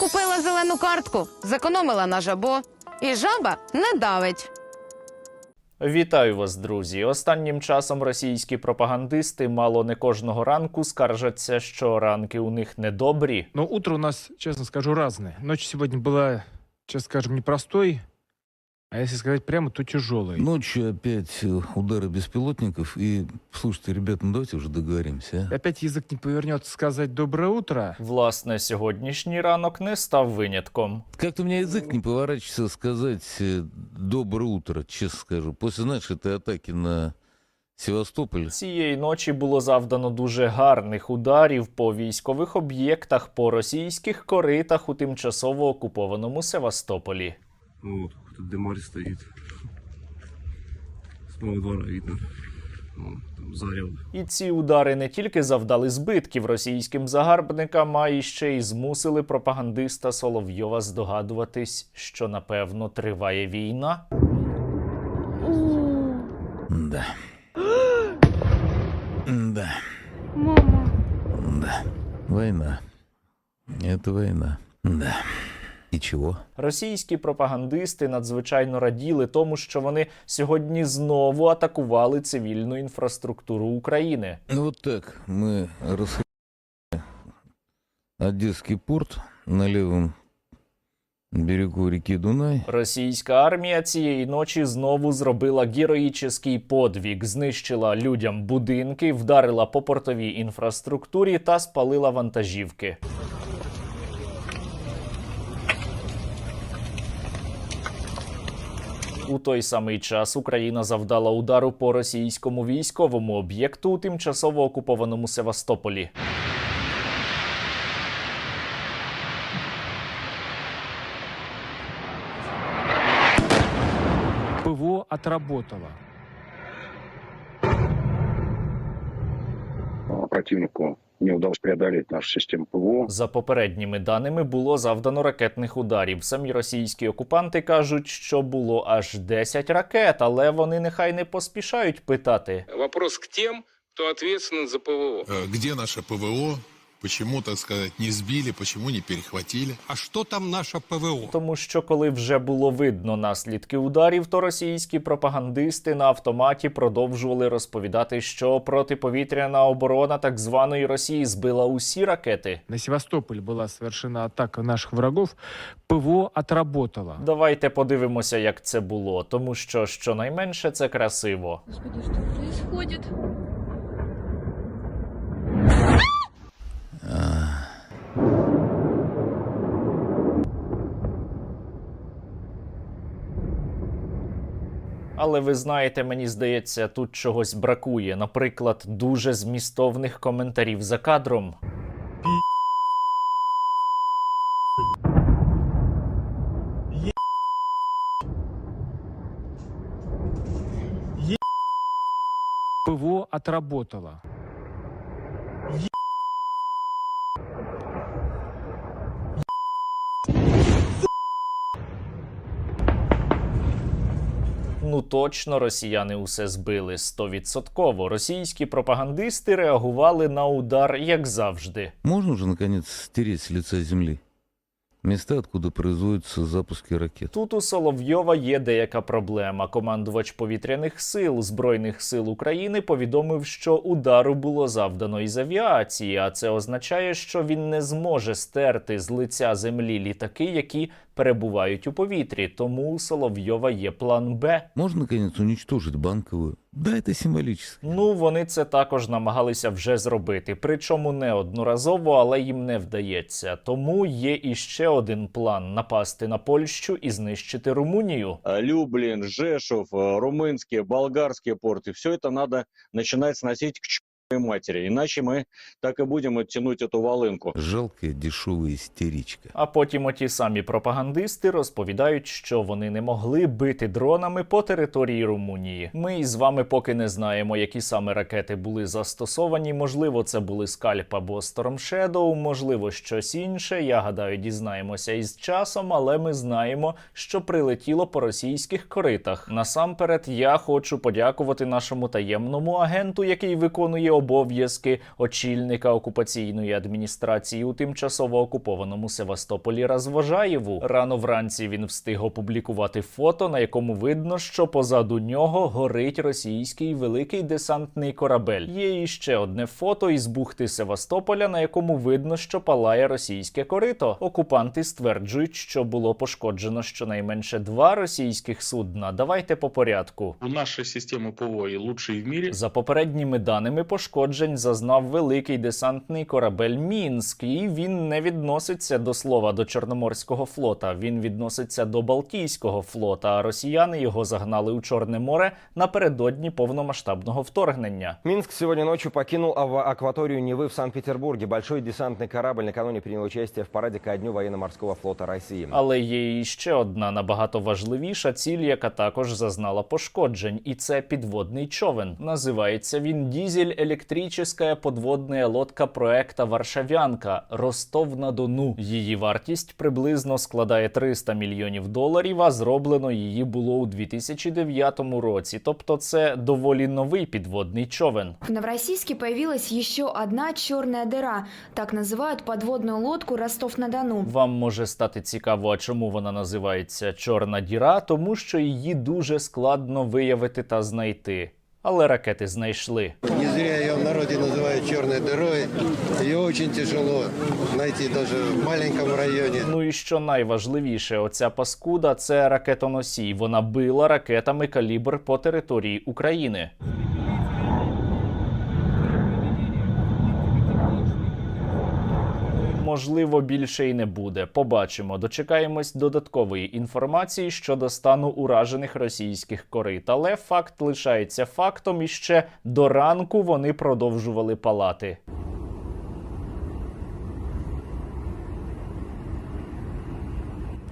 Купила зелену картку, зекономила на жабо, і жаба не давить. Вітаю вас, друзі. Останнім часом російські пропагандисти мало не кожного ранку скаржаться, що ранки у них недобрі. Но утро у нас, честно скажу, разное. Ночь сегодня была, честно скажем, непростой, а если сказать прямо, то тяжелой. Ночью опять э, удары беспилотников. И, слушайте, ребята, ну давайте уже договоримся, а? Опять язык не повернется сказать «доброе утро». Власне, сьогоднішній ранок не став винятком. Как-то у меня язык не поворачивается сказать э, «доброе утро», честно скажу. После, знаешь, этой атаки на Севастополь. Цієї ночі було завдано дуже гарних ударів по військових об'єктах, по російських коритах у тимчасово окупованому Севастополі. Вот, тут дымарь стоит. С моего двора видно. Там. І ці удари не тільки завдали збитків російським загарбникам, а й ще й змусили пропагандиста Соловйова здогадуватись, що напевно триває війна. Да. Да. Мама. Да. Война. Это война. Да. И чего? Російські пропагандисти надзвичайно раділи тому, що вони сьогодні знову атакували цивільну інфраструктуру України. Ну вот так мы расхватили Одесский порт на левом берегу реки Дунай. Російська армія цієї ночі знову зробила героїчний подвиг, знищила людям будинки, вдарила по портовій інфраструктурі та спалила вантажівки. У той самий час Україна завдала удару по російському військовому об'єкту у тимчасово окупованому Севастополі. ПВО отработало. Противнику не вдалося преодолеть нашу систему ПВО. За попередніми даними було завдано ракетних ударів. Самі російські окупанти кажуть, що було аж 10 ракет, але вони нехай не поспішають питати. Вопрос к тим, хто відповідальний за ПВО. Де где наше ПВО, почему, так сказать, не сбили, почему не перехватили. А что там наше ПВО? Тому що коли вже було видно наслідки ударів, то російські пропагандисти на автоматі продовжували розповідати, що протиповітряна оборона так званої Росії збила усі ракети. На Севастополь была совершена атака наших врагов. ПВО отработало. Давайте подивимося, як це було, тому що щонайменше це красиво. Господи, что происходит? Але ви знаєте, мені здається, тут чогось бракує. Наприклад, дуже змістовних коментарів за кадром. ПВО отработало. Ну точно росіяни усе збили стовідсотково. Російські пропагандисти реагували на удар, як завжди. Можно уже, наконец, стереть с лица земли места, откуда производятся запуски ракет? Тут у Соловйова є деяка проблема. Командувач повітряних сил Збройних сил України повідомив, що удару було завдано із авіації, а це означає, що він не зможе стерти з лиця землі літаки, які перебувають у повітрі. Тому у Соловйова є план Б. Можно, наконец, уничтожить банковую? Да, это символически. Ну, вони це також намагалися вже зробити, причому не одноразово, але їм не вдається. Тому є іще один план напасти на Польщу і знищити Румунію. э, Люблин, Жешов, э, румынские, болгарские порты. Все это надо начинать сносить к чертовой матери. Иначе мы так и будем оттянуть эту волынку. Жалкая дешевая истеричка. А потім оті самі пропагандисти розповідають, що вони не могли бити дронами по території Румунії. Ми із вами поки не знаємо, які саме ракети були застосовані. Можливо, це були скальп або Storm Shadow, можливо, щось інше. Я гадаю, дізнаємося із часом, але ми знаємо, що прилетіло по російських коритах. Насамперед, я хочу подякувати нашому таємному агенту, який виконує обов'язки очільника окупаційної адміністрації у тимчасово окупованому Севастополі Розвожаєву. Рано вранці він встиг опублікувати фото, на якому видно, що позаду нього горить російський великий десантний корабель. Є іще одне фото із бухти Севастополя, на якому видно, що палає російське корито. Окупанти стверджують, що було пошкоджено щонайменше два російських судна. Давайте по порядку. У нашей системы ПВО и лучшей в мире. За попередніми даними, пошкоджень зазнав великий десантний корабель Мінськ, і він не відноситься до слова до Чорноморського флота. Він відноситься до Балтійського флота. А росіяни його загнали у Чорне море напередодні повномасштабного вторгнення. Минск сегодня ночью покинул акваторию Невы в Санкт-Петербурге. Большой десантный корабль накануне принял участие в параде ко дню военно-морского флота России. Але є і ще одна набагато важливіша ціль, яка також зазнала пошкоджень, і це підводний човен. Називається він Дізель електрична подводна лодка проекта Варшавянка Ростов на Дону. Її вартість приблизно складає 300 мільйонів доларів. А зроблено її було у 2009 році. Тобто, це доволі новий підводний човен. В Новороссийске появилась еще одна черная дыра. Так называют подводную лодку Ростов-на-Дону. Вам може стати цікаво, а чому вона називається Чорна діра, тому що її дуже складно виявити та знайти. Але ракети знайшли. Не зря його в народі називають чорною дырой. Його очень тяжело знайти даже в маленькому районі. Ну і що найважливіше, оця паскуда це ракетоносій. Вона била ракетами калібр по території України. Можливо, більше і не буде. Побачимо. Дочекаємось додаткової інформації щодо стану уражених російських корит. Але факт лишається фактом, і ще до ранку вони продовжували палати.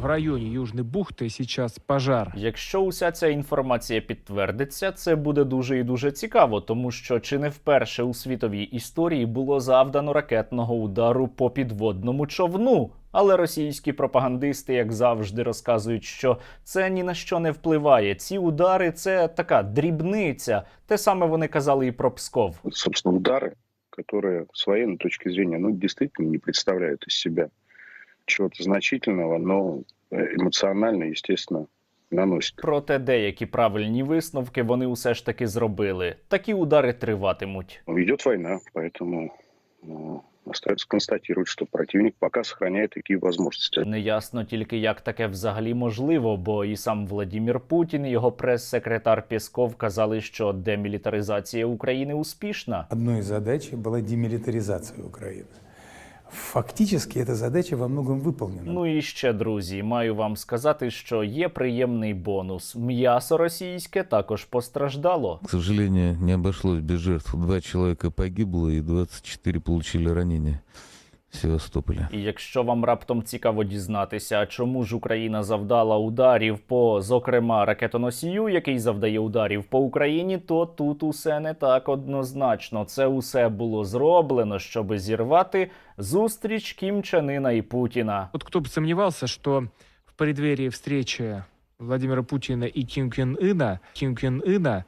В районе Южной бухты сейчас пожар. Якщо уся ця інформація підтвердиться, це буде дуже і дуже цікаво, тому що чи не вперше у світовій історії було завдано ракетного удару по підводному човну. Але російські пропагандисти, як завжди, розказують, що це ні на що не впливає. Ці удари це така дрібниця. Те саме вони казали і про Псков. Вот, собственно, удары, которые с военной точки зрения, ну, действительно не представляют из себя чего-то значительного, но э, эмоционально, естественно, наносят. Проте деякі правильні висновки вони усе ж таки зробили. Такі удари триватимуть. Ну, Идет война, поэтому ну, остается констатировать, что противник пока сохраняет такие возможности. Неясно тільки, як таке взагалі можливо, бо і сам Владімір Путін, і його прес-секретар Пєсков казали, що демілітаризація України успішна. Одной из задач была демилитаризация Украины. Фактически эта задача во многом выполнена. Ну і ще, друзі, маю вам сказати, що є приємний бонус. М'ясо російське також постраждало. К сожалению, не обошлось без жертв. Два человека погибло и 24 получили ранения в Севастополе. І якщо вам раптом цікаво дізнатися, чому ж Україна завдала ударів по, зокрема, ракетоносію, який завдає ударів по Україні, то тут усе не так однозначно. Це усе було зроблено, щоб зірвати зустріч Кім Чен Ына і Путіна. Вот кто бы сомневался, что в преддверии встречи Владимира Путина и Ким Кен Ына, Ким Кен Ына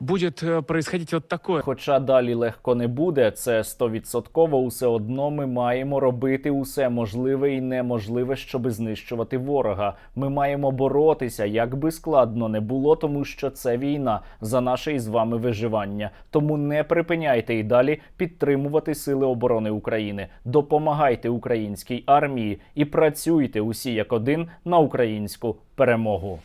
будет э, происходить вот такое. Хоча далі легко не буде, це стовідсотково усе одно ми маємо робити усе можливе і неможливе, щоб знищувати ворога. Ми маємо боротися, як би складно не було, тому що це війна за наше із вами виживання. Тому не припиняйте і далі підтримувати сили оборони України. Допомагайте українській армії і працюйте усі як один на українську перемогу.